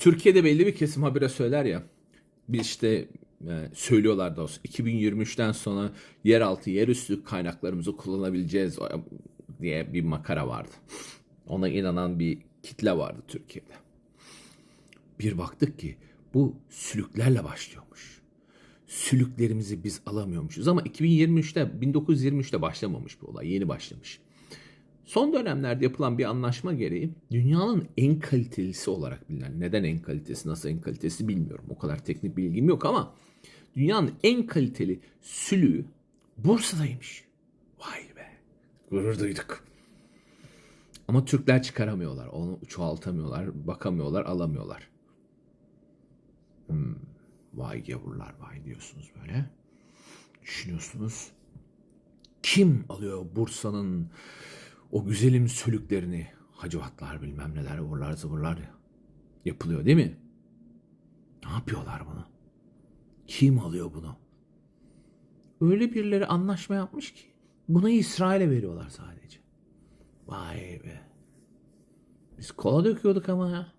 Türkiye'de belli bir kesim habire söyler ya. Bir işte e, söylüyorlar da olsun. 2023'ten sonra yeraltı, yerüstü kaynaklarımızı kullanabileceğiz diye bir makara vardı. Ona inanan bir kitle vardı Türkiye'de. Bir baktık ki bu sülüklerle başlıyormuş. Sülüklerimizi biz alamıyormuşuz ama 2023'te 1923'te başlamamış bu olay. Yeni başlamış. Son dönemlerde yapılan bir anlaşma gereği dünyanın en kalitelisi olarak bilinen, neden en kalitesi, nasıl en kalitesi bilmiyorum. O kadar teknik bilgim yok ama dünyanın en kaliteli sülüğü Bursa'daymış. Vay be. Gurur duyduk. Ama Türkler çıkaramıyorlar. Onu çoğaltamıyorlar, bakamıyorlar, alamıyorlar. Hmm, vay gavurlar vay diyorsunuz böyle. Düşünüyorsunuz. Kim alıyor Bursa'nın o güzelim sölüklerini? Hacivatlar bilmem neler, vurlar zıvırlar yapılıyor değil mi? Ne yapıyorlar bunu? Kim alıyor bunu? Öyle birileri anlaşma yapmış ki bunu İsrail'e veriyorlar sadece. Vay be. Biz kola döküyorduk ama ya.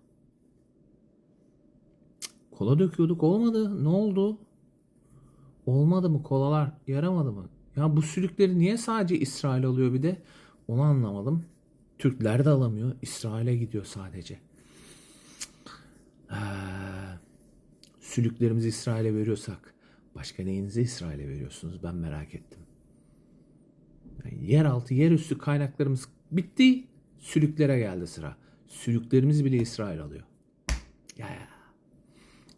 Kola döküyorduk olmadı. Ne oldu? Olmadı mı kolalar? Yaramadı mı? Ya bu sülükleri niye sadece İsrail alıyor bir de? Onu anlamadım. Türkler de alamıyor. İsrail'e gidiyor sadece. Ha, sülüklerimizi İsrail'e veriyorsak başka neyinizi İsrail'e veriyorsunuz? Ben merak ettim. Yani yeraltı, yerüstü kaynaklarımız bitti. Sülüklere geldi sıra. Sülüklerimizi bile İsrail alıyor. Ya ya.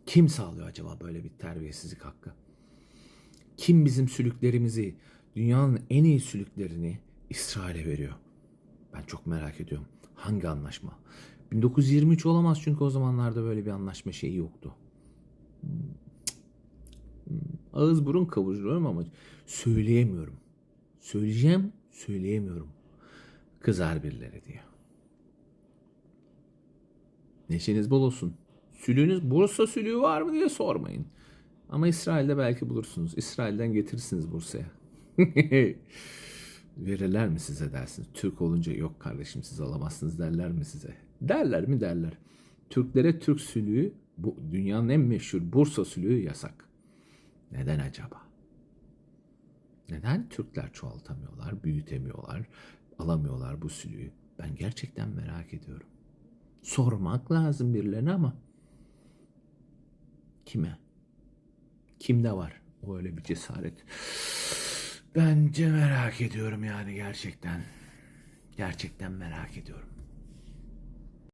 Kim sağlıyor acaba böyle bir terbiyesizlik hakkı? Kim bizim sülüklerimizi, dünyanın en iyi sülüklerini İsrail'e veriyor? Ben çok merak ediyorum. Hangi anlaşma? 1923 olamaz çünkü o zamanlarda böyle bir anlaşma şeyi yoktu. Hmm. Ağız burun kavuruyorum ama söyleyemiyorum. Söyleyeceğim, söyleyemiyorum. Kızar birileri diye. Neşeniz bol olsun. Sülüğünüz Bursa sülüğü var mı diye sormayın. Ama İsrail'de belki bulursunuz. İsrail'den getirirsiniz Bursa'ya. Verirler mi size dersiniz. Türk olunca yok kardeşim siz alamazsınız derler mi size? Derler mi derler. Türklere Türk sülüğü bu dünyanın en meşhur Bursa sülüğü yasak. Neden acaba? Neden Türkler çoğaltamıyorlar, büyütemiyorlar, alamıyorlar bu sülüğü? Ben gerçekten merak ediyorum. Sormak lazım birilerine ama kime? Kimde var o öyle bir cesaret? Bence merak ediyorum yani gerçekten. Gerçekten merak ediyorum.